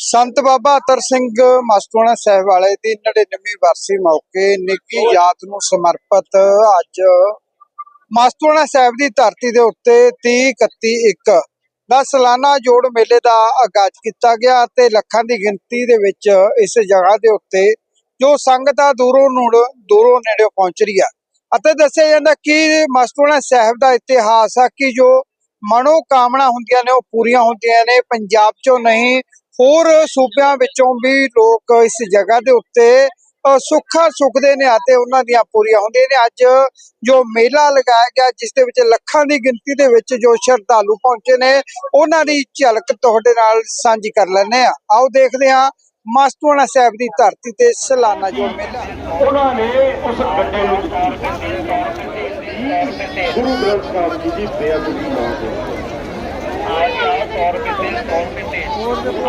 ਸੰਤ ਬਾਬਾ ਅਤਰ ਸਿੰਘ ਮਸਤੂਆਣਾ ਸਾਹਿਬ ਵਾਲੇ ਦੀ 99ਵੀਂ ਵਰਸੀ ਮੌਕੇ ਨਿੱਕੀ ਯਾਦ ਨੂੰ ਸਮਰਪਿਤ ਅੱਜ ਮਸਤੂਆਣਾ ਸਾਹਿਬ ਦੀ ਧਰਤੀ ਦੇ ਉੱਤੇ 30 31 1 ਦਾ ਸਾਲਾਨਾ ਜੋੜ ਮੇਲੇ ਦਾ ਆਗਾਜ਼ ਕੀਤਾ ਗਿਆ ਤੇ ਲੱਖਾਂ ਦੀ ਗਿਣਤੀ ਦੇ ਵਿੱਚ ਇਸ ਜਗ੍ਹਾ ਦੇ ਉੱਤੇ ਜੋ ਸੰਗਤ ਆ ਦੂਰੋਂ ਨੂੜ ਦੂਰੋਂ ਨੇੜੇ ਪਹੁੰਚ ਰਹੀ ਆ। ਅਤੇ ਦੱਸਿਆ ਜਾਂਦਾ ਕਿ ਮਸਤੂਆਣਾ ਸਾਹਿਬ ਦਾ ਇਤਿਹਾਸ ਆ ਕਿ ਜੋ ਮਨੋ ਕਾਮਨਾ ਹੁੰਦੀਆਂ ਨੇ ਉਹ ਪੂਰੀਆਂ ਹੁੰਦੀਆਂ ਨੇ, ਪੰਜਾਬ ਚੋਂ ਨਹੀਂ ਹੋਰ ਸੂਬਿਆਂ ਵਿੱਚੋਂ ਵੀ ਲੋਕ ਇਸ ਜਗ੍ਹਾ ਦੇ ਉੱਤੇ ਸੁੱਖਾ ਸੁੱਖਦੇ ਨੇ ਅਤੇ ਉਹਨਾਂ ਦੀਆਂ ਪੂਰੀਆਂ ਹੁੰਦੀਆਂ ਨੇ। ਅੱਜ ਜੋ ਮੇਲਾ ਲਗਾਇਆ ਗਿਆ, ਜਿਸ ਦੇ ਵਿੱਚ ਲੱਖਾਂ ਦੀ ਗਿਣਤੀ ਦੇ ਵਿੱਚ ਜੋ ਸ਼ਰਧਾਲੂ ਪਹੁੰਚੇ ਨੇ, ਉਹਨਾਂ ਦੀ ਝਲਕ ਤੁਹਾਡੇ ਨਾਲ ਸਾਂਝੀ ਕਰ ਲੈਣੇ ਆ ਆਓ ਦੇਖਦੇ ਹਾਂ ਮਾਸਟੂਆਣਾ ਸਾਹਿਬ ਦੀ ਧਰਤੀ ਤੇ ਸਲਾਨਾ ਜੋ ਮੇਲਾ। ਉਹਨਾਂ ਨੇ ਉਸ ਗੱਡੇ ਨੂੰ ਗੁਰੂ ਗ੍ਰੰਥ ਸਾਹਿਬ ਜੀ ਦੀ ਬੇਅਦਬੀ ਨਾ ਕੀਤੀ 4 ਰੁਪਏ ਤੇ 4 ਰੁਪਏ ਤੇ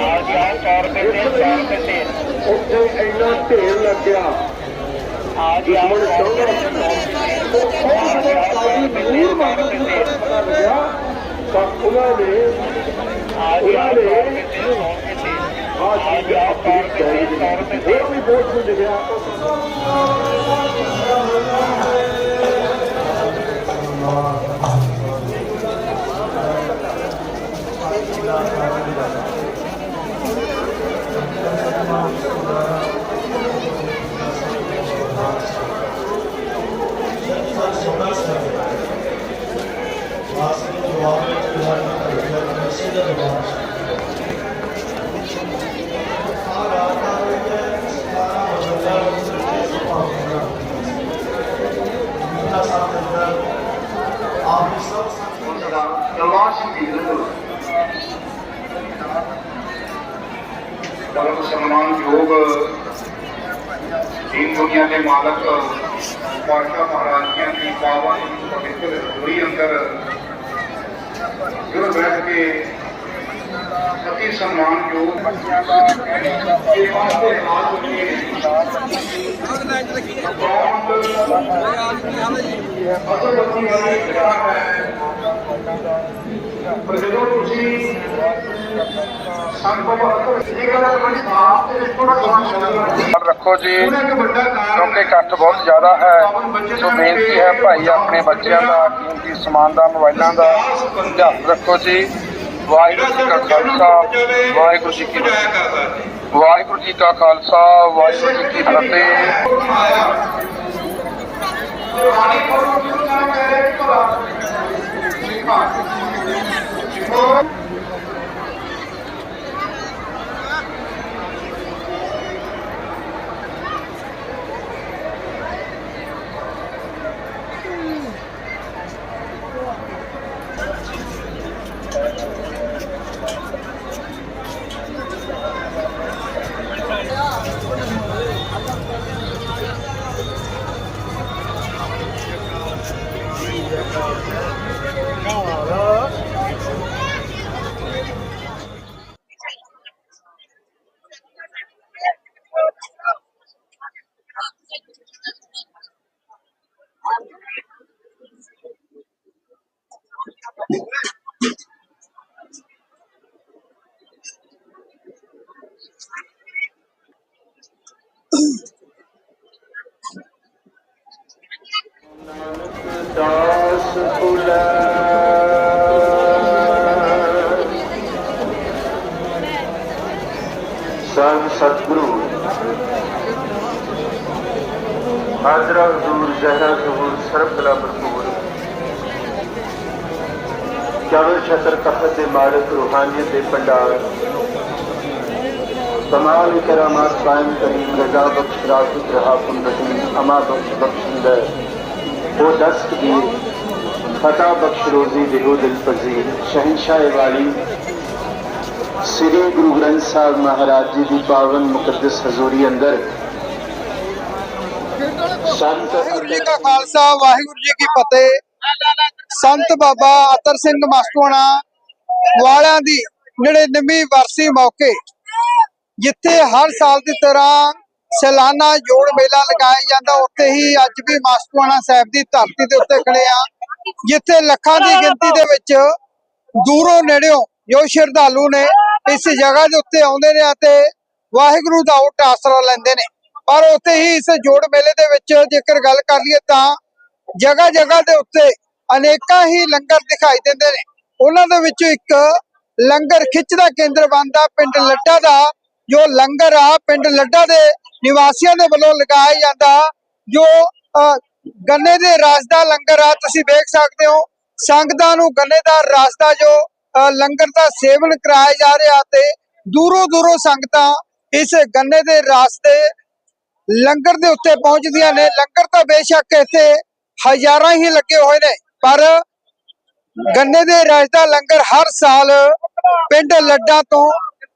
ਆ ਗਿਆ 4 ਰੁਪਏ ਤੇ 4 ਰੁਪਏ ਤੇ ਉੱਥੇ ਇੰਨਾ ਢੇਰ ਲੱਗ ਗਿਆ ਆ ਗਿਆ 4 ਰੁਪਏ ਤੇ ਜ਼ਰੂਰ ਮਾਰ ਦਿੱਤੇ ਪਤਾ ਲੱਗਿਆ ਤਾਂ ਉਹਨਾਂ ਨੇ ਆ ਗਿਆ 4 ਰੁਪਏ ਤੇ 4 ਰੁਪਏ ਤੇ ਆ ਗਿਆ 4 ਰੁਪਏ ਤੇ 4 ਰੁਪਏ ਤੇ ਉਹ ਵੀ ਬਹੁਤ ਕੁਝ ਲਿਖਿਆ Allah 吗？ਪਾਸ਼ਾ ਮਹਾਰਾਜਿਆਂ ਦੀ ਪਾਵਨ ਪਵਿੱਤਰ ਹੋਈ ਅੰਦਰ। ਗੁਰੂ ਬੈਠ ਕੇ ਅਤੀ ਸਨਮਾਨਯੋਗ ਬੱਚਿਆਂ ਦਾ ਸੇਵਾ ਦੇ ਨਾਲ ਕੇ ਅਸਲ ਬੱਚੀ ਵਾਲੀ ਕਿਤਾਬ ਹੈ ਪਰ ਜਦੋਂ ਤੁਸੀਂ ਰੱਖੋ ਜੀ ਕਿਉਂਕਿ ਇਕੱਠ ਬਹੁਤ ਜ਼ਿਆਦਾ ਹੈ। ਸੋ ਬੇਨਤੀ ਹੈ ਭਾਈ ਆਪਣੇ ਬੱਚਿਆਂ ਦਾ ਕੀਮਤੀ ਸਮਾਨ ਦਾ ਮੋਬਾਈਲਾਂ ਦਾ ਧਿਆਨ ਰੱਖੋ ਜੀ। ਵਾਹਿਗੁਰੂ ਜੀ ਕਾ ਖਾਲਸਾ ਵਾਹਿਗੁਰੂ ਜੀ ਕੀ ਫਤਿਹ। ਵਾਹਿਗੁਰੂ ਜੀ ਕਾ ਖਾਲਸਾ ਵਾਹਿਗੁਰੂ ਜੀ ਕੀ ਫਤਿਹ। ਦਾਸ ਚਾਵਰ ਤਖਤ ਦੇ ਮਾਲਕ ਰੂਹਾਨੀਅਤ ਦੇ ਭੰਡਾਰ। ਕਮਾਲ ਕਰਾਮਾਤ ਕਾਇਮ ਕਰੀਮ, ਰਜ਼ਾ ਬਖਸ਼, ਰਾਜ਼ਕ ਰਹਾ ਕੁਨ ਰਹੀਮ ਅਮਾ ਬਖਸ਼ ਬਖਸ਼ਿੰਦਾ ਉਹ ਦਸਤ ਦੀ ਫਤਾ ਬਖਸ਼ ਰੋਜ਼ੀ ਦਿਹੋ ਦਿਲ ਪਜ਼ੀਰ ਸ੍ਰੀ ਗੁਰੂ ਗ੍ਰੰਥ ਸਾਹਿਬ ਮਹਾਰਾਜ ਜੀ ਦੀ ਪਾਵਨ ਮੁਕੱਦਸ ਹਜ਼ੂਰੀ ਅੰਦਰ। ਸੰਤ ਵਾਹਿਗੁਰੂ ਜੀ ਕਾ ਖਾਲਸਾ, ਵਾਹਿਗੁਰੂ ਜੀ ਕੀ ਫਤਿਹ। ਸੰਤ ਬਾਬਾ ਅਤਰ ਸਿੰਘ ਮਸਤੂਆਣਾ ਵਾਲਿਆਂ ਦੀ 99ਵੀਂ ਵਰਸੀ ਮੌਕੇ, ਜਿੱਥੇ ਹਰ ਸਾਲ ਦੀ ਤਰ੍ਹਾਂ ਸਾਲਾਨਾ ਜੋੜ ਮੇਲਾ ਲਗਾਇਆ ਜਾਂਦਾ, ਉੱਥੇ ਹੀ ਅੱਜ ਵੀ ਮਸਤੂਆਣਾ ਸਾਹਿਬ ਦੀ ਧਰਤੀ ਦੇ ਉੱਤੇ ਖੜੇ ਆ ਜਿੱਥੇ ਲੱਖਾਂ ਦੀ ਗਿਣਤੀ ਦੇ ਵਿੱਚ ਦੂਰੋਂ ਨੇੜਿਓਂ ਜੋ ਸ਼ਰਧਾਲੂ ਨੇ ਇਸ ਜਗ੍ਹਾ ਦੇ ਉੱਤੇ ਆਉਂਦੇ ਨੇ ਅਤੇ ਵਾਹਿਗੁਰੂ ਦਾ ਓਟ ਆਸਰਾ ਲੈਂਦੇ ਨੇ। ਪਰ ਉੱਥੇ ਹੀ ਇਸ ਜੋੜ ਮੇਲੇ ਦੇ ਵਿੱਚ ਜੇਕਰ ਗੱਲ ਕਰ ਲਈਏ ਤਾਂ ਜਗ੍ਹਾ ਜਗ੍ਹਾ ਦੇ ਉੱਤੇ ਅਨੇਕਾਂ ਹੀ ਲੰਗਰ ਦਿਖਾਈ ਦਿੰਦੇ ਨੇ। ਉਹਨਾਂ ਦੇ ਵਿੱਚੋਂ ਇੱਕ ਲੰਗਰ ਖਿੱਚ ਦਾ ਕੇਂਦਰ ਬਣਦਾ ਪਿੰਡ ਲੱਡਾ ਦਾ ਜੋ ਲੰਗਰ ਆ ਪਿੰਡ ਲੱਡਾ ਦੇ ਨਿਵਾਸੀਆਂ ਦੇ ਵੱਲੋਂ ਲਗਾਇਆ ਜਾਂਦਾ ਜੋ ਅ, ਗੰਨੇ ਦੇ ਰਸ ਦਾ ਲੰਗਰ ਆ ਤੁਸੀਂ ਵੇਖ ਸਕਦੇ ਹੋ। ਸੰਗਤਾਂ ਨੂੰ ਗੰਨੇ ਦਾ ਰਸ ਦਾ ਜੋ ਅ, ਲੰਗਰ ਦਾ ਸੇਵਨ ਕਰਾਇਆ ਜਾ ਰਿਹਾ ਤੇ ਦੂਰੋਂ ਦੂਰੋਂ ਸੰਗਤਾਂ ਇਸ ਗੰਨੇ ਦੇ ਰਸ ਦੇ ਲੰਗਰ ਦੇ ਉੱਤੇ ਪਹੁੰਚਦੀਆਂ ਨੇ। ਲੰਗਰ ਤਾਂ ਬੇਸ਼ੱਕ ਇੱਥੇ ਹਜ਼ਾਰਾਂ ਹੀ ਲੱਗੇ ਹੋਏ ਨੇ। ਪਰ ਗੰਨੇ ਦੇ ਰਸ ਦਾ ਲੰਗਰ ਹਰ ਸਾਲ ਪਿੰਡ ਲੱਡਾ ਤੋਂ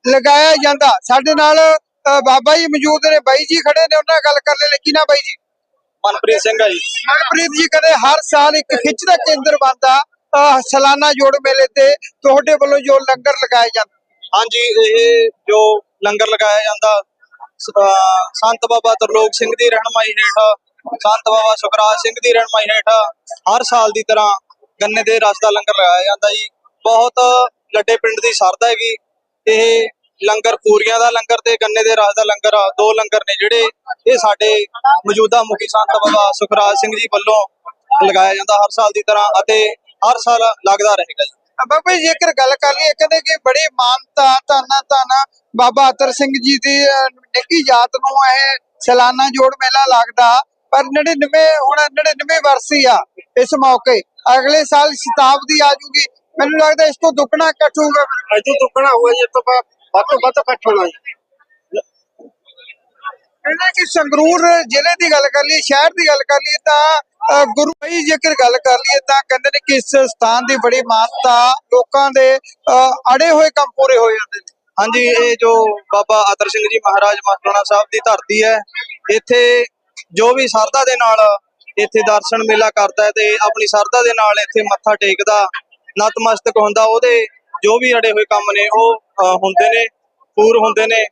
ਲਗਾਇਆ ਜਾਂਦਾ। ਸਾਡੇ ਨਾਲ ਬਾਬਾ ਜੀ ਮੌਜੂਦ ਨੇ। ਬਾਈ ਜੀ ਖੜੇ ਨੇ ਉਹਨਾਂ ਨਾਲ ਗੱਲ ਕਰ ਲੈ। ਨਾ ਬਾਈ ਜੀ? ਮਨਪ੍ਰੀਤ ਸਿੰਘ ਆ ਜੀ। ਮਨਪ੍ਰੀਤ ਜੀ ਕਹਿੰਦੇ ਹਰ ਸਾਲ ਇੱਕ ਖਿੱਚ ਦਾ ਕੇਂਦਰ ਬਣਦਾ ਸਾਲਾਨਾ ਜੋੜ ਮੇਲੇ ਤੇ ਤੁਹਾਡੇ ਵੱਲੋਂ ਜੋ ਲੰਗਰ ਲਗਾਇਆ ਜਾਂਦਾ? ਹਾਂਜੀ ਇਹ ਜੋ ਲੰਗਰ ਲਗਾਇਆ ਜਾਂਦਾ ਸੰਤ ਬਾਬਾ ਤਰਲੋਕ ਸਿੰਘ ਦੀ ਰਹਿਨਮਾਈ ਹੇਠ ਸੰਤ ਬਾਬਾ ਸੁਖਰਾਜ ਸਿੰਘ ਦੀ ਰਹਿਨਮਾਈ ਹੇਠ ਹਰ ਸਾਲ ਦੀ ਤਰ੍ਹਾਂ ਗੰਨੇ ਦੇ ਰਸ ਦਾ ਲੰਗਰ ਲਗਾਇਆ ਜਾਂਦਾ ਜੀ। ਬਹੁਤ ਲੱਡੇ ਪਿੰਡ ਦੀ ਸਰਦਾ ਹੈਗੀ। ਇਹ ਲੰਗਰ ਪੂਰੀਆਂ ਦਾ ਲੰਗਰ ਤੇ ਗੰਨੇ ਦੇ ਰਸ ਦਾ ਲੰਗਰ ਦੋ ਲੰਗਰ ਨੇ ਜਿਹੜੇ ਇਹ ਸਾਡੇ ਮੌਜੂਦਾ ਮੁਖੀ ਸੰਤ ਬਾਬਾ ਸੁਖਰਾਜ ਸਿੰਘ ਜੀ ਵੱਲੋਂ ਲਗਾਇਆ ਜਾਂਦਾ ਹਰ ਸਾਲ ਦੀ ਤਰ੍ਹਾਂ ਅਤੇ ਹਰ ਸਾਲ ਲੱਗਦਾ ਰਹੇਗਾ ਜੀ। ਬਾਬਾ ਜੀ ਜੇਕਰ ਗੱਲ ਕਰ ਲਈਏ ਕਹਿੰਦੇ ਕਿ ਬੜੀ ਮਾਨਤਾ ਧੰਨਾ ਧੰਨਾ ਬਾਬਾ ਅਤਰ ਸਿੰਘ ਜੀ ਦੀ ਅਹ, ਨਿੱਕੀ ਜਾਤ ਨੂੰ ਇਹ ਸਾਲਾਨਾ ਜੋੜ ਮੇਲਾ ਲੱਗਦਾ। ਪਰ 99 ਹੁਣ 99 ਵਰਸੀ ਆ ਇਸ ਮੌਕੇ। ਅਗਲੇ ਸਾਲ ਸ਼ਤਾਬਦੀ ਆ ਜੂਗੀ। ਮੈਨੂੰ ਲੱਗਦਾ ਇਸ ਤੋਂ ਦੁੱਗਣਾ ਇਕੱਠ ਹੋਊਗਾ। ਅੱਜ ਤੋਂ ਦੁੱਗਣਾ ਹੋਇਆ ਜੀ ਤੋਂ ਵੱਧ ਤੋਂ ਵੱਧ ਇਕੱਠ ਹੋਣਾ ਜੀ। ਕਹਿੰਦੇ ਕਿ ਸੰਗਰੂਰ ਜ਼ਿਲ੍ਹੇ ਦੀ ਗੱਲ ਕਰ ਲਈਏ ਸ਼ਹਿਰ ਦੀ ਗੱਲ ਕਰ ਲਈਏ ਤਾਂ ਗੁਰੂ ਭਾਈ ਜੇਕਰ ਗੱਲ ਕਰ ਲਈਏ ਤਾਂ ਕਹਿੰਦੇ ਨੇ ਕਿ ਇਸ ਸਥਾਨ ਦੀ ਬੜੀ ਮਾਨਤਾ ਲੋਕਾਂ ਦੇ ਅੜੇ ਹੋਏ ਕੰਮ ਪੂਰੇ ਹੋ ਜਾਂਦੇ ਨੇ। ਹਾਂਜੀ ਇਹ ਜੋ ਬਾਬਾ ਅਤਰ ਸਿੰਘ ਜੀ ਮਹਾਰਾਜ ਮਾਸਟੋਣਾ ਸਾਹਿਬ ਦੀ ਧਰਤੀ ਹੈ ਇੱਥੇ ਜੋ ਵੀ ਸਰਦਾ ਦੇ ਨਾਲ ਇੱਥੇ ਦਰਸ਼ਨ ਮੇਲਾ ਕਰਦਾ ਹੈ ਤੇ ਆਪਣੀ ਸਰਦਾ ਦੇ ਨਾਲ ਇੱਥੇ ਮੱਥਾ ਟੇਕਦਾ ਨਤਮਸਤਕ ਹੁੰਦਾ ਉਹਦੇ ਜੋ ਵੀ ਅੜੇ ਹੋਏ ਕੰਮ ਨੇ ਉਹ ਹੁੰਦੇ ਨੇ ਪੂਰ ਹੁੰਦੇ ਨੇ।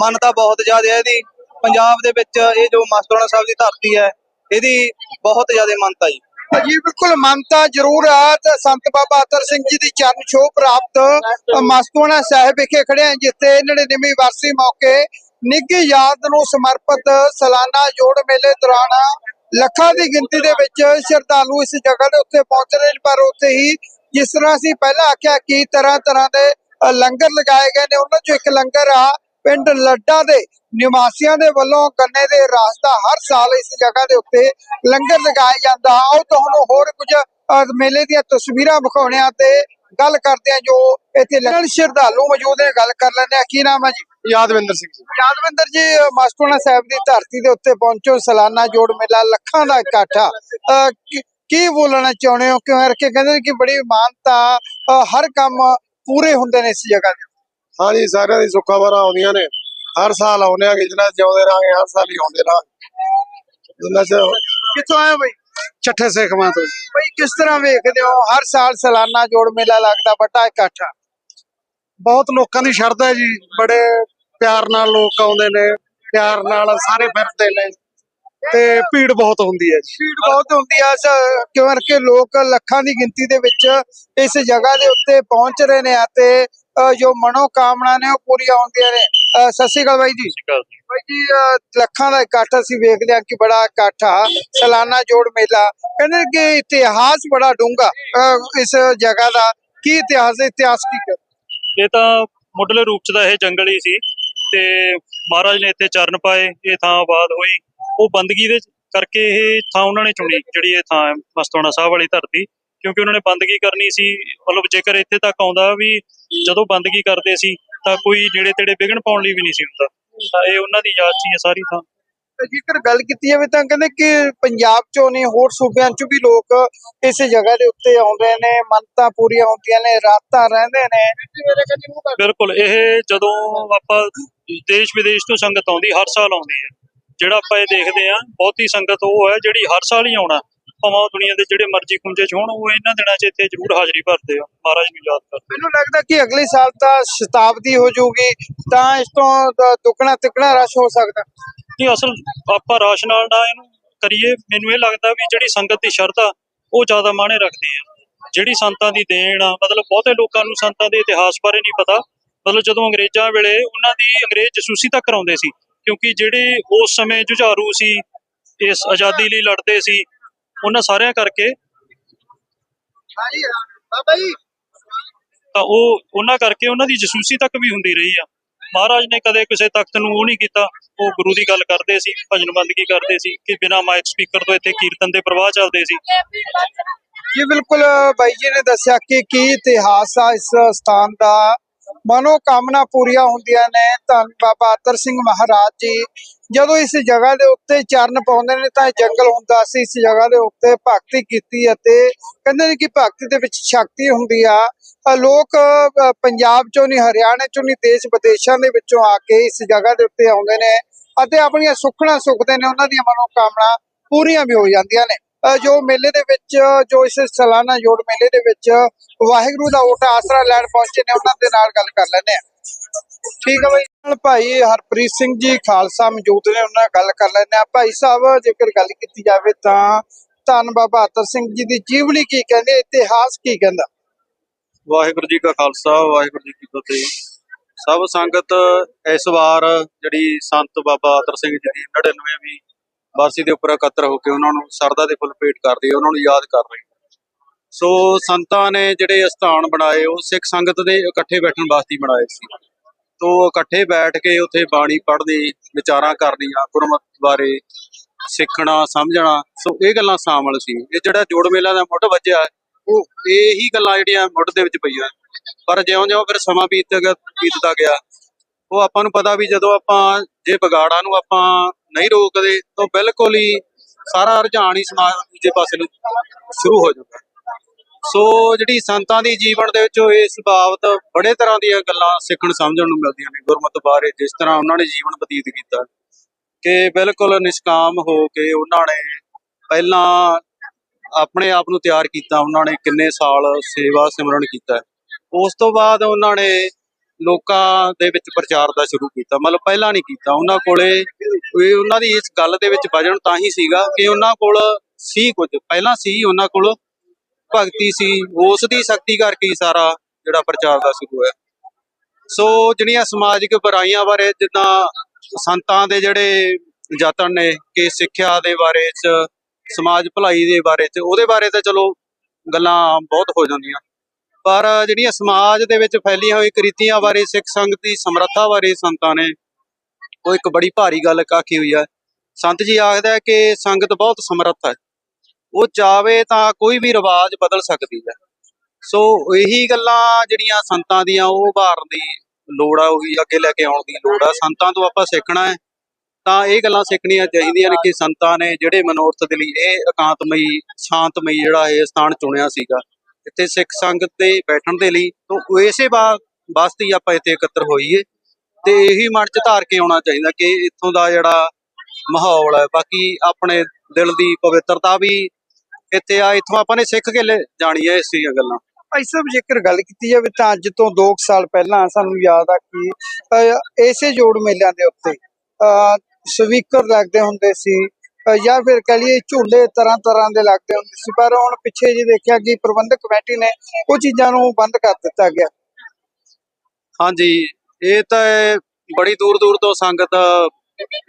ਮੰਨਤਾ ਬਹੁਤ ਜ਼ਿਆਦਾ ਹੈ ਇਹਦੀ। ਪੰਜਾਬ ਦੇ ਵਿੱਚ ਇਹ ਜੋ ਮਾਸਟੋਣਾ ਸਾਹਿਬ ਦੀ ਧਰਤੀ ਹੈ ਇਹਦੀ ਬਹੁਤ ਜ਼ਿਆਦਾ ਮੰਨਤਾ ਜੀ। ਜੀ ਬਿਲਕੁਲ ਮਾਨਤਾ ਜ਼ਰੂਰ ਆ ਤੇ ਸੰਤ ਬਾਬਾ ਅਤਰ ਸਿੰਘ ਜੀ ਦੀ ਚਰਨ ਛੋਹ ਪ੍ਰਾਪਤ ਅ, ਮਸਤੂਆਣਾ ਸਾਹਿਬ ਵਿਖੇ ਖੜੇ ਹਾਂ ਜਿੱਥੇ 99ਵੀਂ ਵਰਸੀ ਮੌਕੇ ਨਿੱਘੀ ਯਾਦ ਨੂੰ ਸਮਰਪਿਤ ਸਾਲਾਨਾ ਜੋੜ ਮੇਲੇ ਦੌਰਾਨ ਲੱਖਾਂ ਦੀ ਗਿਣਤੀ ਦੇ ਵਿੱਚ ਸ਼ਰਧਾਲੂ ਇਸ ਜਗ੍ਹਾ ਦੇ ਉੱਤੇ ਪਹੁੰਚ ਰਹੇ ਨੇ। ਪਰ ਉੱਥੇ ਹੀ ਜਿਸ ਤਰ੍ਹਾਂ ਅਸੀਂ ਪਹਿਲਾਂ ਆਖਿਆ ਕਿ ਤਰ੍ਹਾਂ ਤਰ੍ਹਾਂ ਦੇ ਲੰਗਰ ਲਗਾਏ ਗਏ ਨੇ, ਉਹਨਾਂ ਚੋਂ ਇੱਕ ਲੰਗਰ ਆ ਪਿੰਡ ਲੱਡਾ ਦੇ ਨਿਵਾਸੀਆਂ ਦੇ ਵੱਲੋਂ ਗੰਨੇ ਦੇ ਰਸ ਦਾ ਹਰ ਸਾਲ ਇਸ ਜਗ੍ਹਾ ਦੇ ਉੱਤੇ ਲੰਗਰ ਲਗਾਇਆ ਜਾਂਦਾ। ਆਓ ਤੁਹਾਨੂੰ ਹੋਰ ਕੁਝ ਮੇਲੇ ਦੀਆਂ ਤਸਵੀਰਾਂ ਵਿਖਾਉਣਿਆਂ ਤੇ ਗੱਲ ਕਰਦੇ ਆ ਜੋ ਇੱਥੇ ਲੰਗਰ ਸ਼ਰਧਾਲੂ ਮੌਜੂਦ ਨੇ ਗੱਲ ਕਰ ਲੈਂਦੇ ਆ ਕੀ ਨਾਮ ਹੈ ਜੀ? ਯਾਦਵਿੰਦਰ ਸਿੰਘ ਜੀ। ਯਾਦਵਿੰਦਰ ਜੀ ਮਾਸਟੋਣਾ ਸਾਹਿਬ ਦੀ ਧਰਤੀ ਦੇ ਉੱਤੇ ਪਹੁੰਚੋ ਸਾਲਾਨਾ ਜੋੜ ਮੇਲਾ ਲੱਖਾਂ ਦਾ ਇਕੱਠ ਕੀ- ਬੋਲਣਾ ਚਾਹੁੰਦੇ ਹੋ? ਕਿਉਂ ਕਰਕੇ ਕਹਿੰਦੇ ਕਿ ਬੜੀ ਮਾਨਤਾ ਹਰ ਕੰਮ ਪੂਰੇ ਹੁੰਦੇ ਨੇ ਇਸ ਜਗ੍ਹਾ ਤੇ ਹਾਂਜੀ ਸਾਰਿਆਂ ਦੀ ਸੁੱਖਾਂ ਬਾਰਾਂ ਆਉਂਦੀਆਂ ਨੇ। ਹਰ ਸਾਲ ਆਉਂਦੇ ਆ ਜਿੰਨਾ ਜਿਉਂਦੇ ਰਹਾਂਗੇ ਹਰ ਸਾਲ ਹੀ ਆਉਂਦੇ ਰਹਾਂਗੇ। ਜਿੰਨਾ ਕਿੱਥੋਂ ਆਏ ਬਈ? ਚੱਠੇ ਸੇਖਵਾਂ ਤੋਂ ਬਈ ਕਿਸ ਤਰ੍ਹਾਂ ਵੇਖਦੇ ਹੋ? ਹਰ ਸਾਲ ਸਾਲਾਨਾ ਜੋੜ ਮੇਲਾ ਲੱਗਦਾ ਵੱਡਾ ਇਕੱਠ ਬਹੁਤ ਲੋਕਾਂ ਦੀ ਸ਼ਰਧਾ ਜੀ। ਬੜੇ ਪਿਆਰ ਨਾਲ ਲੋਕ ਆਉਂਦੇ ਨੇ ਪਿਆਰ ਨਾਲ ਸਾਰੇ ਫਿਰਦੇ ਨੇ। ਤੇ ਭੀੜ ਬਹੁਤ ਹੁੰਦੀ ਹੈ ਜੀ। ਭੀੜ ਬਹੁਤ ਹੁੰਦੀ ਆ। ਸ- ਕਿਉਂ ਕਰਕੇ ਲੋਕ ਲੱਖਾਂ ਦੀ ਗਿਣਤੀ ਦੇ ਵਿੱਚ ਇਸ ਜਗ੍ਹਾ ਦੇ ਉੱਤੇ ਪਹੁੰਚ ਰਹੇ ਨੇ ਅਤੇ ਜੋ ਮਨੋ ਕਾਮਨਾ ਨੇ ਉਹ ਪੂਰੀਆਂ ਹੁੰਦੀਆਂ ਨੇ। ਸਤਿ ਸ਼੍ਰੀ ਅਕਾਲ ਬਾਈ ਜੀ। ਬਾਈ ਜੀ ਲੱਖਾਂ ਦਾ ਇਕੱਠ ਅਸੀਂ ਵੇਖਦੇ ਹਾਂ ਕਿ ਬੜਾ ਇਕੱਠ ਆ। ਸਾਲਾਨਾ ਜੋੜ ਮੇਲਾ। ਕਹਿੰਦੇ ਕਿ ਇਤਿਹਾਸ ਬੜਾ ਅ, ਇਸ ਜਗ੍ਹਾ ਦਾ। ਕੀ ਇਤਿਹਾਸ ਹੈ ਇਤਿਹਾਸ ਕੀ ਹੈ? ਇਹ ਤਾਂ ਮੁੱਢਲੇ ਰੂਪ ਚ ਤਾਂ ਇਹ ਜੰਗਲ ਹੀ ਸੀ ਤੇ ਮਹਾਰਾਜ ਨੇ ਇੱਥੇ ਚਰਨ ਪਾਏ ਇਹ ਥਾਂ ਆਬਾਦ ਹੋਈ। ਉਹ ਬੰਦਗੀ ਦੇ ਕਰਕੇ ਇਹ ਥਾਂ ਉਹਨਾਂ ਨੇ ਚੁਣੀ ਜਿਹੜੀ ਇਹ ਥਾਂ ਮਸਤੋਣਾ ਸਾਹਿਬ ਵਾਲੀ ਧਰਤੀ। ਕਿਉਂਕਿ ਉਹਨਾਂ ਨੇ ਬੰਦਗੀ ਕਰਨੀ ਸੀ। ਮਤਲਬ ਜੇਕਰ ਇੱਥੇ ਤੱਕ ਆਉਂਦਾ ਵੀ ਜਦੋਂ ਬੰਦਗੀ ਕਰਦੇ ਸੀ ਤਾਂ ਕੋਈ ਨੇੜੇ ਤੇੜੇ ਵਿਘਨ ਪਾਉਣ ਲਈ ਵੀ ਨਹੀਂ ਸੀ ਹੁੰਦਾ। ਤਾਂ ਇਹ ਉਹਨਾਂ ਦੀ ਯਾਦ 'ਚ ਹੀ ਹੈ ਸਾਰੀ ਤੇ ਜੇਕਰ ਗੱਲ ਕੀਤੀ ਜਾਵੇ ਤਾਂ ਕਹਿੰਦੇ ਕਿ ਪੰਜਾਬ ਚੋਂ ਨਹੀਂ ਹੋਰ ਸੂਬਿਆਂ ਚੋਂ ਵੀ ਲੋਕ ਇਸ ਜਗ੍ਹਾ ਦੇ ਉੱਤੇ ਆਉਂਦੇ ਨੇ ਮੰਨਤਾਂ ਪੂਰੀਆਂ ਹੁੰਦੀਆਂ ਨੇ ਰਾਤਾਂ ਰਹਿੰਦੇ ਨੇ। ਬਿਲਕੁਲ ਇਹ ਜਦੋਂ ਆਪਾਂ ਦੇਸ਼ ਵਿਦੇਸ਼ ਤੋਂ ਸੰਗਤ ਆਉਂਦੀ ਹਰ ਸਾਲ ਆਉਂਦੀ ਹੈ। ਜਿਹੜਾ ਆਪਾਂ ਇਹ ਦੇਖਦੇ ਆ ਬਹੁਤੀ ਸੰਗਤ ਉਹ ਹੈ ਜਿਹੜੀ ਹਰ ਸਾਲ ਹੀ ਆਉਣਾ। ਭਾਵੇਂ ਦੁਨੀਆ ਦੇ ਜਿਹੜੇ ਮਰਜ਼ੀ ਖੁੰਝੇ ਚ ਹੋਣ ਉਹ ਇਹਨਾਂ ਦਿਨਾਂ 'ਚ ਇੱਥੇ ਜ਼ਰੂਰ ਹਾਜ਼ਰੀ ਭਰਦੇ ਆ। ਮਹਾਰਾਜ ਨੂੰ ਯਾਦ ਕਰਦੇ ਮੈਨੂੰ ਲੱਗਦਾ ਕਿ ਅਗਲੇ ਸਾਲ ਤਾਂ ਸ਼ਤਾਬਦੀ ਹੋ ਜਾਊਗੀ ਤਾਂ ਇਸ ਤੋਂ ਦੁੱਗਣਾ ਤਿੱਗਣਾ ਰਸ਼ ਹੋ ਸਕਦਾ। ਕਿ ਅਸਲ ਆਪਾਂ ਰਾਸ਼ ਨਾਲ ਨਾ ਇਹਨੂੰ ਕਰੀਏ ਮੈਨੂੰ ਇਹ ਲੱਗਦਾ ਵੀ ਜਿਹੜੀ ਸੰਗਤ ਦੀ ਸ਼ਰਧਾ ਉਹ ਜ਼ਿਆਦਾ ਮਾਇਨੇ ਰੱਖਦੀ ਹੈ ਜਿਹੜੀ ਸੰਤਾਂ ਦੀ ਦੇਣ ਆ ਮਤਲਬ ਬਹੁਤੇ ਲੋਕਾਂ ਨੂੰ ਸੰਤਾਂ ਦੇ ਇਤਿਹਾਸ ਬਾਰੇ ਨਹੀਂ ਪਤਾ। ਮਤਲਬ ਜਦੋਂ ਅੰਗਰੇਜ਼ਾਂ ਵੇਲੇ ਉਹਨਾਂ ਦੀ ਅੰਗਰੇਜ਼ ਜਸੂਸੀ ਤੱਕ ਕਰਾਉਂਦੇ ਸੀ ਕਿਉਂਕਿ ਜਿਹੜੇ ਉਸ ਸਮੇਂ ਜੁਝਾਰੂ ਸੀ ਇਸ ਆਜ਼ਾਦੀ ਲਈ ਲੜਦੇ ਸੀ ਉਹਨਾਂ ਸਾਰਿਆਂ ਕਰਕੇ ਤਾਂ ਉਹ ਉਹਨਾਂ ਕਰਕੇ ਉਹਨਾਂ ਦੀ ਜਸੂਸੀ ਤੱਕ ਵੀ ਹੁੰਦੀ ਰਹੀ ਆ। ਮਹਾਰਾਜ ਨੇ ਕਦੇ ਕਿਸੇ ਤਖਤ ਨੂੰ ਉਹ ਨਹੀਂ ਕੀਤਾ। ਉਹ ਗੁਰੂ ਦੀ ਗੱਲ ਕਰਦੇ ਸੀ, ਭਜਨ ਬੰਦਗੀ ਕਰਦੇ ਸੀ, ਕਿ ਬਿਨਾ ਮਾਈਕ ਸਪੀਕਰ ਤੋਂ ਇੱਥੇ ਕੀਰਤਨ ਦੇ ਪ੍ਰਵਾਹ ਚੱਲਦੇ ਸੀ। ਜੀ ਬਿਲਕੁਲ ਬਾਈ ਜੀ ਨੇ ਦੱਸਿਆ ਕਿ ਕੀ ਇਤਿਹਾਸ ਆ ਇਸ ਸਥਾਨ ਦਾ। ਮਨੋ ਕਾਮਨਾ ਪੂਰੀਆਂ ਹੁੰਦੀਆਂ ਨੇ। ਧੰਨ ਬਾਬਾ ਅਤਰ ਸਿੰਘ ਮਹਾਰਾਜ ਜੀ। ਜਦੋਂ ਇਸ ਜਗ੍ਹਾ ਦੇ ਉੱਤੇ ਚਰਨ ਪਾਉਂਦੇ ਨੇ ਤਾਂ ਇਹ ਜੰਗਲ ਹੁੰਦਾ ਸੀ। ਇਸ ਜਗ੍ਹਾ ਦੇ ਉੱਤੇ ਭਗਤੀ ਕੀਤੀ ਅਤੇ ਕਹਿੰਦੇ ਨੇ ਕਿ ਭਗਤੀ ਦੇ ਵਿੱਚ ਸ਼ਕਤੀ ਹੁੰਦੀ ਆ। ਲੋਕ ਪੰਜਾਬ ਚੋਂ ਨਹੀਂ ਹਰਿਆਣਾ ਚੋਂ ਨਹੀਂ ਦੇਸ਼ ਵਿਦੇਸ਼ਾਂ ਦੇ ਵਿੱਚੋਂ ਆ ਕੇ ਇਸ ਜਗ੍ਹਾ ਦੇ ਉੱਤੇ ਆਉਂਦੇ ਨੇ ਅਤੇ ਆਪਣੀਆਂ ਸੁੱਖਣਾ ਸੁੱਖਦੇ ਨੇ। ਉਹਨਾਂ ਦੀਆਂ ਮਨੋ ਕਾਮਨਾ ਪੂਰੀਆਂ ਵੀ ਹੋ ਜਾਂਦੀਆਂ ਨੇ। ਜੋ ਮੇਲੇ ਦੇ ਵਿੱਚ, ਜੋ ਇਸ ਸਾਲਾਨਾ ਜੋੜ ਮੇਲੇ ਦੇ ਵਿੱਚ ਵਾਹਿਗੁਰੂ ਦਾ ਓਟ ਆਸਰਾ ਲੈਣ ਪਹੁੰਚੇ ਨੇ, ਉਹਨਾਂ ਦੇ ਨਾਲ ਗੱਲ ਕਰ ਲੈਂਦੇ ਆ ਠੀਕ ਹੈ ਬਾਈ। ਨਾਲ ਭਾਈ ਹਰਪ੍ਰੀਤ ਸਿੰਘ ਜੀ ਖਾਲਸਾ ਮੌਜੂਦ ਨੇ, ਉਹਨਾਂ ਨਾਲ ਗੱਲ ਕਰ ਲੈਂਦੇ ਆ ਭਾਈ ਸਾਹਿਬ, ਜੇਕਰ ਗੱਲ ਕੀਤੀ ਜਾਵੇ ਤਾਂ ਧੰਨ ਬਾਬਾ ਅਤਰ ਸਿੰਘ ਜੀ ਦੀ ਜੀਵਨੀ ਕੀ ਕਹਿੰਦੇ, ਇਤਿਹਾਸ ਕੀ ਕਹਿੰਦਾ? ਵਾਹਿਗੁਰੂ ਜੀ ਕਾ ਖਾਲਸਾ, ਵਾਹਿਗੁਰੂ ਜੀ ਕੀ ਫਤਿਹ। ਸਭ ਸੰਗਤ ਇਸ ਵਾਰ ਜਿਹੜੀ ਸੰਤ ਬਾਬਾ ਅਤਰ ਸਿੰਘ ਜੀ ਦੀ 99ਵੀਂ ਬਰਸੀ ਦੇ ਉੱਪਰ ਇਕੱਤਰ ਹੋ ਕੇ ਉਹਨਾਂ ਨੂੰ ਸਰਦਾ ਦੇ ਫੁੱਲ ਭੇਟ ਕਰਦੀ ਹੈ ਉਹਨਾਂ ਨੂੰ ਯਾਦ ਕਰ ਰਹੀ ਸੋ ਸੰਤਾਂ ਨੇ ਜਿਹੜੇ ਅਸਥਾਨ ਬਣਾਏ, ਉਹ ਸਿੱਖ ਸੰਗਤ ਦੇ ਇਕੱਠੇ ਬੈਠਣ ਵਾਸਤੇ ਬਣਾਏ ਸੀ। ਤੋ ਇਕੱਠੇ ਬੈਠ ਕੇ ਉੱਥੇ ਬਾਣੀ ਪੜ੍ਹਨੀ, ਵਿਚਾਰਾਂ ਕਰਨੀਆਂ, ਗੁਰਮਤ ਬਾਰੇ ਸਿੱਖਣਾ, ਸਮਝਣਾ, ਸੋ ਇਹ ਗੱਲਾਂ ਸ਼ਾਮਲ ਸੀ। ਇਹ ਜਿਹੜਾ ਜੋੜ ਮੇਲਾ ਦਾ ਮੁੱਢ ਵੱਜਿਆ, ਉਹ ਇਹੀ ਗੱਲਾਂ ਜਿਹੜੀਆਂ ਮੁੱਢ ਦੇ ਵਿੱਚ ਪਈਆਂ। ਪਰ ਜਿਉਂ-ਜਿਉਂ ਫਿਰ ਸਮਾਂ ਬੀਤਦਾ ਬੀਤਦਾ ਗਿਆ, ਉਹ ਆਪਾਂ ਨੂੰ ਪਤਾ ਵੀ ਜਦੋਂ ਆਪਾਂ ਜੇ ਬਗਾੜਾਂ ਨੂੰ ਆਪਾਂ ਨਹੀਂ ਰੋਕਦੇ ਤਾਂ ਬਿਲਕੁਲ ਹੀ ਸਾਰਾ ਰੁਝਾਨ ਹੀ ਸਮਾਜ ਦੂਜੇ ਪਾਸੇ ਨੂੰ ਸ਼ੁਰੂ ਹੋ ਜਾਂਦਾ। ਸੋ ਜਿਹੜੀ ਸੰਤਾਂ ਦੀ ਜੀਵਨ ਦੇ ਵਿੱਚੋਂ ਇਸ ਬਾਬਤ ਬੜੇ ਤਰ੍ਹਾਂ ਦੀਆਂ ਗੱਲਾਂ ਸਿੱਖਣ ਸਮਝਣ ਨੂੰ ਮਿਲਦੀਆਂ ਨੇ, ਗੁਰਮਤਿ ਬਾਰੇ, ਜਿਸ ਤਰ੍ਹਾਂ ਉਹਨਾਂ ਨੇ ਜੀਵਨ ਬਤੀਤ ਕੀਤਾ, ਕਿ ਬਿਲਕੁਲ ਨਿਸ਼ਕਾਮ ਹੋ ਕੇ ਉਹਨਾਂ ਨੇ ਪਹਿਲਾਂ ਆਪਣੇ ਆਪ ਨੂੰ ਤਿਆਰ ਕੀਤਾ, ਉਹਨਾਂ ਨੇ ਕਿੰਨੇ ਸਾਲ ਸੇਵਾ ਸਿਮਰਨ ਕੀਤਾ। ਉਸ ਤੋਂ ਬਾਅਦ ਉਹਨਾਂ ਨੇ ਲੋਕਾਂ ਦੇ ਵਿੱਚ ਪ੍ਰਚਾਰ ਦਾ ਸ਼ੁਰੂ ਕੀਤਾ। ਮਤਲਬ ਪਹਿਲਾਂ ਨਹੀਂ ਕੀਤਾ। ਉਹਨਾਂ ਕੋਲੇ ਇਹ ਉਹਨਾਂ ਦੀ ਇਸ ਗੱਲ ਦੇ ਵਿੱਚ ਵਜਣ ਤਾਂ ਹੀ ਸੀਗਾ ਕਿ ਉਹਨਾਂ ਕੋਲ ਸੀ ਕੁਝ। ਪਹਿਲਾਂ ਸੀ ਉਹਨਾਂ ਕੋਲ ਭਗਤੀ ਸੀ। ਉਸ ਦੀ ਸ਼ਕਤੀ ਕਰਕੇ ਹੀ ਸਾਰਾ ਜਿਹੜਾ ਪ੍ਰਚਾਰ ਦਾ ਸ਼ੁਰੂ ਹੋਇਆ। ਸੋ ਜਿਹੜੀਆਂ ਸਮਾਜਿਕ ਬੁਰਾਈਆਂ ਬਾਰੇ ਜਿੱਦਾਂ ਸੰਤਾਂ ਦੇ ਜਿਹੜੇ ਯਤਨ ਨੇ ਕਿ ਸਿੱਖਿਆ ਦੇ ਬਾਰੇ ਚ, ਸਮਾਜ ਭਲਾਈ ਦੇ ਬਾਰੇ ਚ, ਉਹਦੇ ਬਾਰੇ ਤਾਂ ਚਲੋ ਗੱਲਾਂ ਬਹੁਤ ਹੋ ਜਾਂਦੀਆਂ। ਪਰ ਜਿਹੜੀਆਂ ਸਮਾਜ ਦੇ ਵਿੱਚ ਫੈਲੀਆਂ ਹੋਈ ਕ੍ਰਿਤੀਆਂ ਬਾਰੇ, ਸਿੱਖ ਸੰਗਤ ਦੀ ਸਮਰੱਥਾ ਬਾਰੇ ਸੰਤਾਂ ਨੇ, ਉਹ ਇੱਕ ਬੜੀ ਭਾਰੀ ਗੱਲ ਆਖੀ ਹੋਈ ਹੈ ਸੰਤ ਜੀ ਆਖਦਾ ਹੈ ਕਿ ਸੰਗਤ ਬਹੁਤ ਸਮਰੱਥ ਹੈ। ਉਹ ਚਾਵੇ ਤਾਂ ਕੋਈ ਵੀ ਰਿਵਾਜ ਬਦਲ ਸਕਦੀ ਹੈ। ਸੋ ਇਹੀ ਗੱਲਾਂ ਜਿਹੜੀਆਂ ਸੰਤਾਂ ਦੀਆਂ ਉਹ ਉਭਾਰਨ ਦੀ ਲੋੜ ਆ, ਉਹੀ ਅੱਗੇ ਲੈ ਕੇ ਆਉਣ ਦੀ ਲੋੜ ਆ। ਸੰਤਾਂ ਤੋਂ ਆਪਾਂ ਸਿੱਖਣਾ ਹੈ, ਤਾਂ ਇਹ ਗੱਲਾਂ ਸਿੱਖਣੀਆਂ ਚਾਹੀਦੀਆਂ ਨੇ ਕਿ ਸੰਤਾਂ ਨੇ ਜਿਹੜੇ ਮਨੋਰਥ ਦੇ ਲਈ ਇਹ ਇਕਾਂਤਮਈ, ਸ਼ਾਂਤਮਈ ਜਿਹੜਾ ਇਹ ਸਥਾਨ ਚੁਣਿਆ ਸੀਗਾ ਇੱਥੇ ਸਿੱਖ ਸੰਗਤ ਦੇ ਬੈਠਣ ਦੇ ਲਈ ਤੋਂ ਇਸੇ ਵਾਸਤੇ ਹੀ ਆਪਾਂ ਇੱਥੇ ਇਕੱਤਰ ਹੋਈਏ ਤੇ ਇਹੀ ਮਨ ਚ ਧਾਰ ਕੇ ਆਉਣਾ ਚਾਹੀਦਾ ਕਿ ਇੱਥੋਂ ਦਾ ਜਿਹੜਾ ਮਾਹੌਲ ਹੈ, ਬਾਕੀ ਆਪਣੇ ਦਿਲ ਦੀ ਪਵਿੱਤਰਤਾ ਵੀ ਇੱਥੇ ਆ, ਇੱਥੋਂ ਆਪਾਂ ਨੇ ਸਿੱਖ ਕੇ ਜਾਣੀ ਹੈ ਇਸ ਦੀਆਂ ਗੱਲਾਂ। ਭਾਈ ਸਾਹਿਬ, ਜੇਕਰ ਗੱਲ ਕੀਤੀ ਜਾਵੇ ਤਾਂ ਅੱਜ ਤੋਂ 2 ਸਾਲ ਪਹਿਲਾਂ ਸਾਨੂੰ ਯਾਦ ਆ ਕਿ ਇਸੇ ਜੋੜ ਮੇਲਿਆਂ ਦੇ ਉੱਤੇ ਸਵੀਕਰ ਲੱਗਦੇ ਹੁੰਦੇ ਸੀ ਜਾਂ ਫਿਰ ਕਹ ਲਈਏ ਝੂਲੇ ਤਰ੍ਹਾਂ ਤਰ੍ਹਾਂ ਦੇ ਲੱਗਦੇ ਹੁੰਦੇ ਸੀ। ਪਰ ਹੁਣ ਪਿੱਛੇ ਜੀ ਦੇਖਿਆ ਕਿ ਪ੍ਰਬੰਧਕ ਕਮੇਟੀ ਨੇ ਉਹ ਚੀਜ਼ਾਂ ਨੂੰ ਬੰਦ ਕਰ ਦਿੱਤਾ ਗਿਆ। ਹਾਂਜੀ, ਇਹ ਤਾਂ ਬੜੀ ਦੂਰ ਦੂਰ ਤੋਂ ਸੰਗਤ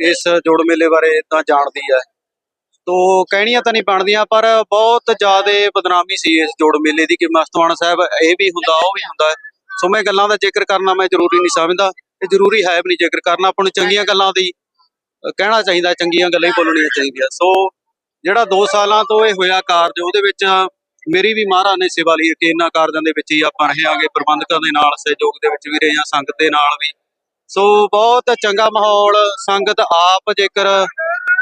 ਇਸ ਜੋੜ ਮੇਲੇ ਬਾਰੇ ਤਾਂ ਜਾਣਦੀ ਹੈ। ਤੋ ਕਹਿਣੀਆਂ ਤਾਂ ਨਹੀਂ ਬਣਦੀਆਂ, ਪਰ ਬਹੁਤ ਜ਼ਿਆਦਾ ਬਦਨਾਮੀ ਸੀ ਇਸ ਜੋੜ ਮੇਲੇ ਦੀ ਕਿ ਮਸਤਵਾਣਾ ਸਾਹਿਬ ਇਹ ਵੀ ਹੁੰਦਾ, ਉਹ ਵੀ ਹੁੰਦਾ। ਸੋ ਮੈਂ ਗੱਲਾਂ ਦਾ ਜ਼ਿਕਰ ਕਰਨਾ ਮੈਂ ਜ਼ਰੂਰੀ ਨਹੀਂ ਸਮਝਦਾ। ਇਹ ਜ਼ਰੂਰੀ ਹੈ ਵੀ ਨਹੀਂ ਜ਼ਿਕਰ ਕਰਨਾ, ਆਪਾਂ ਨੂੰ ਚੰਗੀਆਂ ਗੱਲਾਂ ਦੀ ਕਹਿਣਾ ਚਾਹੀਦਾ, ਚੰਗੀਆਂ ਗੱਲਾਂ ਹੀ ਬੋਲਣੀਆਂ ਚਾਹੀਦੀਆਂ। ਸੋ ਜਿਹੜਾ 2 ਸਾਲਾਂ ਤੋਂ ਇਹ ਹੋਇਆ ਕਾਰਜ ਉਹਦੇ ਵਿੱਚ ਮੇਰੀ ਵੀ ਮਹਾਰਾਜ ਨੇ ਸੇਵਾ ਲਈ ਕਿ ਇਹਨਾਂ ਕਾਰਜਾਂ ਦੇ ਵਿੱਚ ਹੀ ਆਪਾਂ ਰਹਾਂਗੇ, ਪ੍ਰਬੰਧਕਾਂ ਦੇ ਨਾਲ, ਸਹਿਯੋਗ ਦੇ ਵਿੱਚ ਵੀ ਰਹੇ ਹਾਂ ਸੰਗਤ ਦੇ ਨਾਲ ਵੀ। ਸੋ ਬਹੁਤ ਚੰਗਾ ਮਾਹੌਲ, ਸੰਗਤ ਆਪ ਜੇਕਰ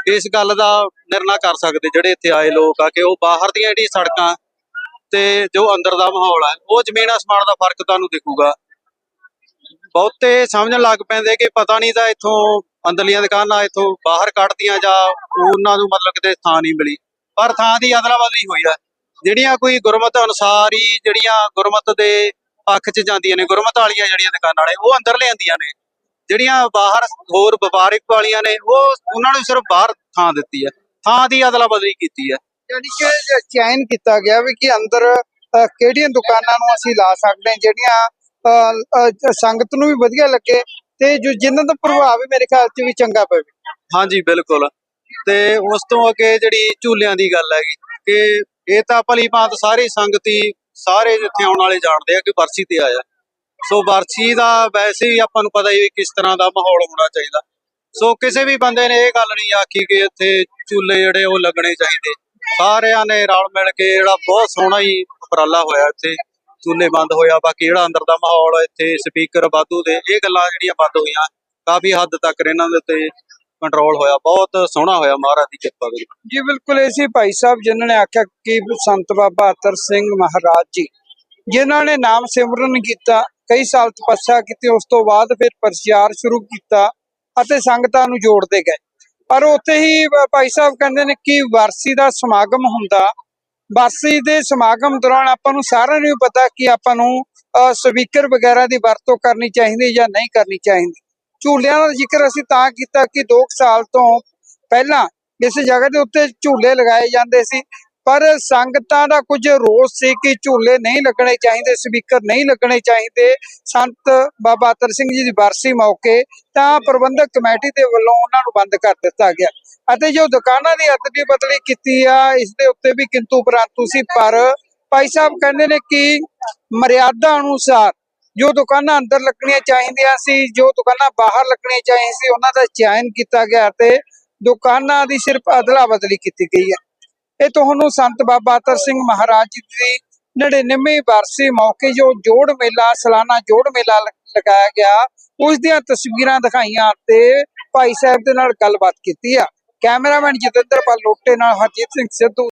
ਇਸ ਗੱਲ ਦਾ ਨਿਰਣਾ ਕਰ ਸਕਦੇ, ਜਿਹੜੇ ਇੱਥੇ ਆਏ ਲੋਕ ਆ ਕਿ ਉਹ ਬਾਹਰ ਦੀਆਂ ਜਿਹੜੀ ਸੜਕਾਂ ਤੇ ਜੋ ਅੰਦਰ ਦਾ ਮਾਹੌਲ ਹੈ ਉਹ ਜ਼ਮੀਨ ਅਸਮਾਨ ਦਾ ਫ਼ਰਕ ਤੁਹਾਨੂੰ ਦਿਖੂਗਾ। ਬਹੁਤੇ ਸਮਝਣ ਲੱਗ ਪੈਂਦੇ ਕਿ ਪਤਾ ਨਹੀਂ ਤਾਂ ਇੱਥੋਂ ਅੰਦਰਲੀਆਂ ਦੁਕਾਨਾਂ ਇੱਥੋਂ ਬਾਹਰ ਕੱਢਦੀਆਂ ਜਾਂ ਉਹਨਾਂ ਨੂੰ ਮਤਲਬ ਕਿਤੇ ਥਾਂ ਨਹੀਂ ਮਿਲੀ। ਪਰ ਥਾਂ ਦੀ ਅਦਲਾ ਬਦਲੀ ਹੋਈ ਹੈ ਜਿਹੜੀਆਂ ਕੋਈ ਗੁਰਮਤ ਅਨੁਸਾਰ ਹੀ ਜਿਹੜੀਆਂ ਗੁਰਮਤ ਦੇ ਪੱਖ 'ਚ ਜਾਂਦੀਆਂ ਨੇ, ਗੁਰਮਤ ਵਾਲੀਆਂ ਜਿਹੜੀਆਂ ਦੁਕਾਨਾਂ ਵਾਲੇ ਉਹ ਅੰਦਰ ਲਿਆਂਦੀਆਂ ਨੇ। ਜਿਹੜੀਆਂ ਬਾਹਰ ਹੋਰ ਵਪਾਰਿਕ ਵਾਲੀਆਂ ਨੇ, ਉਹ ਉਹਨਾਂ ਨੂੰ ਸਿਰਫ ਬਾਹਰ ਥਾਂ ਦਿੱਤੀ ਹੈ ਥਾਂ ਦੀ ਅਦਲਾ ਬਦਲੀ ਕੀਤੀ ਹੈ ਯਾਨੀ ਕਿ ਚੈਨ ਕੀਤਾ ਗਿਆ ਵੀ ਕਿ ਅੰਦਰ ਕਿਹੜੀਆਂ ਦੁਕਾਨਾਂ ਨੂੰ ਅਸੀਂ ਲਾ ਸਕਦੇ ਹਾਂ, ਜਿਹੜੀਆਂ ਸੰਗਤ ਨੂੰ ਵੀ ਵਧੀਆ ਲੱਗੇ ਤੇ ਜੋ ਜਿਨ੍ਹਾਂ ਦਾ ਪ੍ਰਭਾਵ ਵੀ ਮੇਰੇ ਖਿਆਲ 'ਚ ਵੀ ਚੰਗਾ ਪਵੇ। ਹਾਂਜੀ, ਬਿਲਕੁਲ। ਤੇ ਉਸ ਤੋਂ ਅੱਗੇ ਜਿਹੜੀ ਝੂਲਿਆਂ ਦੀ ਗੱਲ ਹੈਗੀ, ਕਿ ਇਹ ਤਾਂ ਭਲੀ ਭਾਂਤ ਸਾਰੀ ਸੰਗਤੀ ਸਾਰੇ ਜਿੱਥੇ ਆਉਣ ਵਾਲੇ ਜਾਣਦੇ ਆ ਕਿ ਵਰਸੀ ਤੇ ਆਇਆ। ਸੋ ਵਰਸੀ ਦਾ ਵੈਸੇ ਹੀ ਆਪਾਂ ਨੂੰ ਪਤਾ ਹੀ ਕਿਸ ਤਰ੍ਹਾਂ ਦਾ ਮਾਹੌਲ ਹੋਣਾ ਚਾਹੀਦਾ। ਸੋ ਕਿਸੇ ਵੀ ਬੰਦੇ ਨੇ ਇਹ ਗੱਲ ਨਹੀਂ ਆਖੀ ਕਿ ਇੱਥੇ ਝੂਲੇ ਜਿਹੜੇ ਉਹ ਲੱਗਣੇ ਚਾਹੀਦੇ। ਸਾਰਿਆਂ ਨੇ ਰਲ ਮਿਲ ਕੇ ਜਿਹੜਾ ਬਹੁਤ ਸੋਹਣਾ ਹੀ ਉਪਰਾਲਾ ਹੋਇਆ ਇੱਥੇ। ਝੂਲੇ ਬੰਦ ਹੋਇਆ, ਬਾਕੀ ਜਿਹੜਾ ਅੰਦਰ ਦਾ ਮਾਹੌਲ ਇੱਥੇ ਸਪੀਕਰ ਵਾਧੂ ਦੇ, ਇਹ ਗੱਲਾਂ ਜਿਹੜੀਆਂ ਬੰਦ ਹੋਈਆਂ, ਕਾਫੀ ਹੱਦ ਤੱਕ ਇਹਨਾਂ ਦੇ ਉੱਤੇ ਕੰਟਰੋਲ ਹੋਇਆ, ਬਹੁਤ ਸੋਹਣਾ ਹੋਇਆ ਮਹਾਰਾਜ ਦੀ ਕਿਰਪਾ ਦੇ ਜੀ, ਬਿਲਕੁਲ ਇਹ ਭਾਈ ਸਾਹਿਬ ਜਿਨ੍ਹਾਂ ਨੇ ਆਖਿਆ ਕਿ ਸੰਤ ਬਾਬਾ ਅਤਰ ਸਿੰਘ ਮਹਾਰਾਜ ਜੀ, ਜਿਨ੍ਹਾਂ ਨੇ ਨਾਮ ਸਿਮਰਨ ਕੀਤਾ, ਕਈ ਸਾਲ ਤਪੱਸਿਆ ਕੀਤੀ, ਉਸ ਤੋਂ ਬਾਅਦ ਫਿਰ ਪ੍ਰਚਾਰ ਸ਼ੁਰੂ ਕੀਤਾ ਅਤੇ ਸੰਗਤਾਂ ਨੂੰ ਜੋੜਦੇ ਗਏ। ਪਰ ਉੱਥੇ ਹੀ ਭਾਈ ਸਾਹਿਬ ਕਹਿੰਦੇ ਨੇ ਕਿ ਵਾਰਸੀ ਦਾ ਸਮਾਗਮ ਹੁੰਦਾ ਬਰਸੀ ਦੇ ਸਮਾਗਮ ਦੌਰਾਨ ਆਪਾਂ ਨੂੰ ਸਾਰਿਆਂ ਨੂੰ ਹੀ ਪਤਾ ਕਿ ਆਪਾਂ ਨੂੰ ਸਪੀਕਰ ਵਗੈਰਾ ਦੀ ਵਰਤੋਂ ਕਰਨੀ ਚਾਹੀਦੀ ਜਾਂ ਨਹੀਂ ਕਰਨੀ ਚਾਹੀਦੀ। ਝੂਲਿਆਂ ਦਾ ਜ਼ਿਕਰ ਅਸੀਂ ਤਾਂ ਕੀਤਾ ਕਿ 2 ਸਾਲ ਤੋਂ ਪਹਿਲਾਂ ਇਸ ਜਗ੍ਹਾ ਦੇ ਉੱਤੇ ਝੂਲੇ ਲਗਾਏ ਜਾਂਦੇ ਸੀ, ਪਰ ਸੰਗਤਾਂ ਦਾ ਕੁਝ ਰੋਸ ਸੀ ਕਿ ਝੂਲੇ ਨਹੀਂ ਲੱਗਣੇ ਚਾਹੀਦੇ, ਸਪੀਕਰ ਨਹੀਂ ਲੱਗਣੇ ਚਾਹੀਦੇ। ਸੰਤ ਬਾਬਾ ਅਤਰ ਸਿੰਘ ਜੀ ਦੀ ਬਰਸੀ ਮੌਕੇ ਤਾਂ ਪ੍ਰਬੰਧਕ ਕਮੇਟੀ ਦੇ ਵੱਲੋਂ ਉਹਨਾਂ ਨੂੰ ਬੰਦ ਕਰ ਦਿੱਤਾ ਗਿਆ। ਅਤੇ ਜੋ ਦੁਕਾਨਾਂ ਦੀ ਅਦਲੀ ਬਦਲੀ ਕੀਤੀ ਆ, ਇਸ ਦੇ ਉੱਤੇ ਵੀ ਕਿੰਤੂ ਪਰੰਤੂ ਸੀ ਪਰ ਭਾਈ ਸਾਹਿਬ ਕਹਿੰਦੇ ਨੇ ਕਿ ਮਰਿਆਦਾ ਅਨੁਸਾਰ ਜੋ ਦੁਕਾਨਾਂ ਅੰਦਰ ਲੱਗਣੀਆਂ ਚਾਹੀਦੀਆਂ ਸੀ, ਜੋ ਦੁਕਾਨਾਂ ਬਾਹਰ ਲੱਗਣੀਆਂ ਚਾਹੀਦੀਆਂ ਸੀ, ਉਹਨਾਂ ਦਾ ਚੈਨ ਕੀਤਾ ਗਿਆ ਤੇ ਦੁਕਾਨਾਂ ਦੀ ਸਿਰਫ ਅਦਲਾ ਬਦਲੀ ਕੀਤੀ ਗਈ ਹੈ। ਇਹ ਤੁਹਾਨੂੰ ਸੰਤ ਬਾਬਾ ਅਤਰ ਸਿੰਘ ਮਹਾਰਾਜ ਜੀ ਦੀ 99ਵੀਂ ਵਾਰਸੀ ਮੌਕੇ ਜੋ ਜੋੜ ਮੇਲਾ, ਸਾਲਾਨਾ ਜੋੜ ਮੇਲਾ ਲਗਾਇਆ ਗਿਆ, ਉਸ ਦੀਆਂ ਤਸਵੀਰਾਂ ਦਿਖਾਈਆਂ ਤੇ ਭਾਈ ਸਾਹਿਬ ਦੇ ਨਾਲ ਗੱਲਬਾਤ ਕੀਤੀ ਆ। ਕੈਮਰਾਮੈਨ ਜਤਿੰਦਰਪਾਲ ਲੋਟੇ ਨਾਲ ਹਰਜੀਤ ਸਿੰਘ ਸਿੱਧੂ